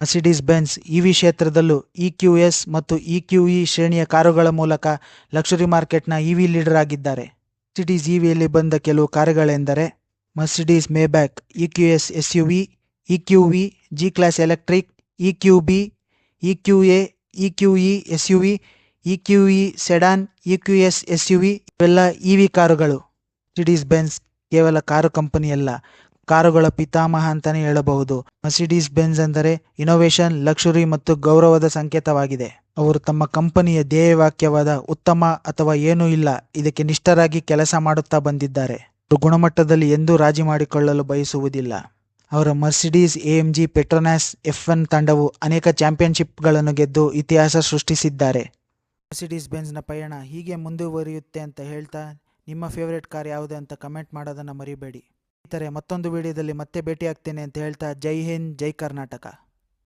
Mercedes Benz EV ಕ್ಷೇತ್ರದಲ್ಲೂ E Q S ಮತ್ತು E Q E ಶ್ರೇಣಿಯ ಕಾರುಗಳ ಮೂಲಕ ಲಕ್ಷರಿ ಮಾರ್ಕೆಟ್ನ ಇವಿ ಲೀಡರ್ ಆಗಿದ್ದಾರೆ. ಮರ್ಸಿಡೀಸ್ ಇವಿಯಲ್ಲಿ ಬಂದ ಕೆಲವು ಕಾರುಗಳೆಂದರೆ Mercedes Maybach, E Q S S U V, E Q V G class electric, E Q B, E Q A, E Q E S U V, E Q E sedan, E Q S S U V ಇವೆಲ್ಲ E V ಕಾರುಗಳು. Mercedes Benz ಕೇವಲ ಕಾರು ಕಂಪನಿಯಲ್ಲ ಕಾರುಗಳ ಪಿತಾಮಹ ಅಂತಾನೆ ಹೇಳಬಹುದು. Mercedes Benz ಅಂದರೆ ಇನೋವೇಷನ್ ಲಕ್ಷುರಿ ಮತ್ತು ಗೌರವದ ಸಂಕೇತವಾಗಿದೆ. ಅವರು ತಮ್ಮ ಕಂಪನಿಯ ಧ್ಯೇಯವಾಕ್ಯವಾದ ಉತ್ತಮ ಅಥವಾ ಏನೂ ಇಲ್ಲ, ಇದಕ್ಕೆ ನಿಷ್ಠರಾಗಿ ಕೆಲಸ ಮಾಡುತ್ತಾ ಬಂದಿದ್ದಾರೆ. ಅವರು ಗುಣಮಟ್ಟದಲ್ಲಿ ಎಂದೂ ರಾಜಿ ಮಾಡಿಕೊಳ್ಳಲು ಬಯಸುವುದಿಲ್ಲ. ಅವರ Mercedes AMG Petronas F one ತಂಡವು ಅನೇಕ ಚಾಂಪಿಯನ್ಶಿಪ್ಗಳನ್ನು ಗೆದ್ದು ಇತಿಹಾಸ ಸೃಷ್ಟಿಸಿದ್ದಾರೆ. ಮರ್ಸಿಡೀಸ್ ಬೆನ್ಸ್ನ ಪಯಣ ಹೀಗೆ ಮುಂದುವರಿಯುತ್ತೆ ಅಂತ ಹೇಳ್ತಾ, ನಿಮ್ಮ ಫೇವರೇಟ್ ಕಾರ್ ಯಾವುದು ಅಂತ ಕಮೆಂಟ್ ಮಾಡೋದನ್ನು ಮರಿಬೇಡಿ. ಮತ್ತೊಂದು ವಿಡಿಯೋದಲ್ಲಿ ಮತ್ತೆ ಭೇಟಿಯಾಗ್ತೇನೆ ಅಂತ ಹೇಳ್ತಾ ಜೈ ಹಿಂದ್ ಜೈ ಕರ್ನಾಟಕ.